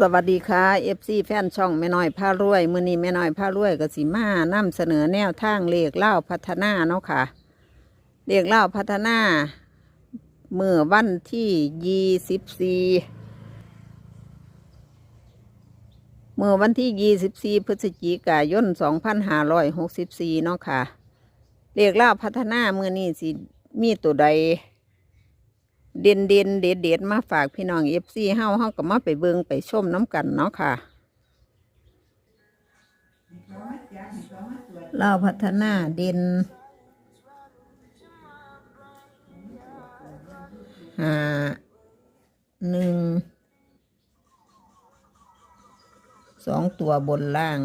สวัสดีค่ะเอฟซีแฟนช่องแม่น้อยผ้ารวย มือนี้แม่น้อยผ้ารวยกับสีมานำเสนอแนวทางเลขเล่าพัฒนาเนาะค่ะเลขเล่าพัฒนาเมื่อวันที่ยี่สิบสี่เมื่อวันที่ยี่สิบสี่พฤศจิกายนสองพันห้าร้อยหกสิบสี่เนาะค่ะเลขเล่าพัฒนาเมื่อนี้สิมีตัวใด เด่นเด่นเด็ดเด็ดมาฝากพี่น้องเอฟซีเฮาเฮาก็มาไปเบิงไปชมน้ำกันเนาะค่ะลาพัฒนาเด่นห้าหนึ่งสองตัวบนล่าง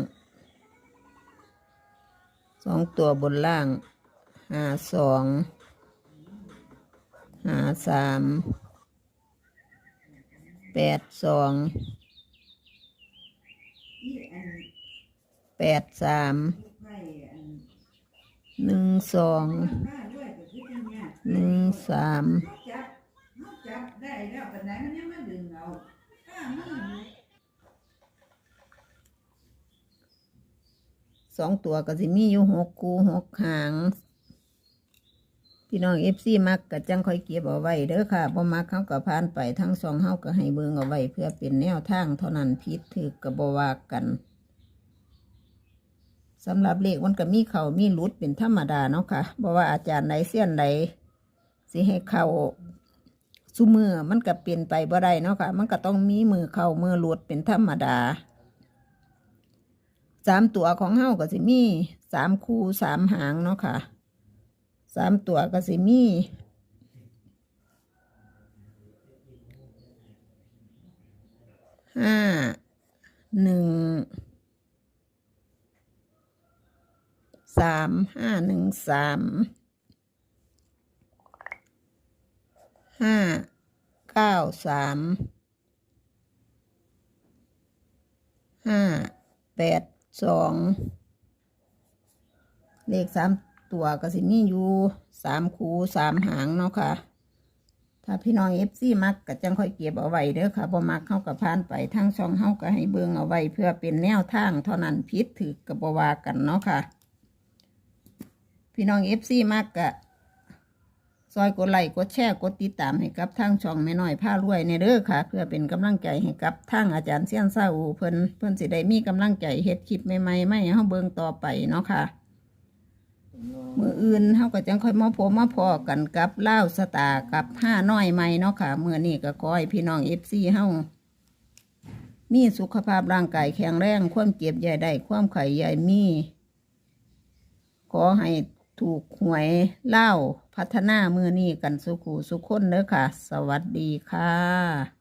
สองตัวบนล่างห้าสอง หาสามแปดสองแปดสามหนึ่งสองหนึ่งสามสองตัวก็สิมีอยู่หกคูหกหาง พี่น้องเอฟซีมักก็จังคอยเก็บเอาไว้เด้อค่ะบ่มักเขาก็ผ่านไปทั้งสองเฮาก็ให้เบิ่งเอาไว้เพื่อเป็นแนวทางเท่านั้นผิดถือก็บ่ว่ากันสำหรับเลขมันก็มีเขามีหลุดเป็นธรรมดาเนาะค่ะบ่ว่าอาจารย์ใดเสี้ยนใดสิให้เข้าซุมือมันก็เป็นไปบ่ได้เนาะค่ะ มันก็ต้องมีมือเขามือหลุดเป็นธรรมดาสามตัวของเฮาก็สิมีสามคู่สามหางเนาะค่ะ สามตัวก็สิมีห้าหนึ่งสามห้าหนึ่งสามห้าเก้าสามห้าแปดสองเลขสาม ตัวก็สิมีอยู่สามคูสามหางเนาะค่ะ ถ้าพี่น้องเอฟซีมักก็จังค่อยเก็บเอาไว้เด้อค่ะบ่มักเข้ากับพานไปทั้งช่องเฮาก็ให้เบิ่งเอาไว้เพื่อเป็นแนวทางเท่านั้นพิษถือกับบวากันเนาะค่ะ พี่น้องเอฟซีมักกะซอยกดไลค์กดแชร์กดติดตามให้กับทางช่องแม่น้อยผ้ารวยในเด้อค่ะ เพื่อเป็นกำลังใจให้กับทางอาจารย์เซียนซาอูเพิ่นเพิ่นสิได้มีกำลังใจเฮ็ดคลิปใหม่ๆไม่ให้เฮาเบิ่งต่อไปเนาะค่ะ อื่นเฮาก็จังค่อยมาพบมาพอกันกับเล่าสตาร์กับห้าน้อยใหม่เนาะค่ะเมื้อนี้ก็ขอให้พี่น้อง FC เฮามีสุขภาพร่างกายแข็งแรง ความเจ็บใหญ่ได้ความไข่ใหญ่มี ขอให้ถูกหวยเล่าพัฒนาเมื่อนี้กันสุขูสุขคนเด้อค่ะ สวัสดีค่ะ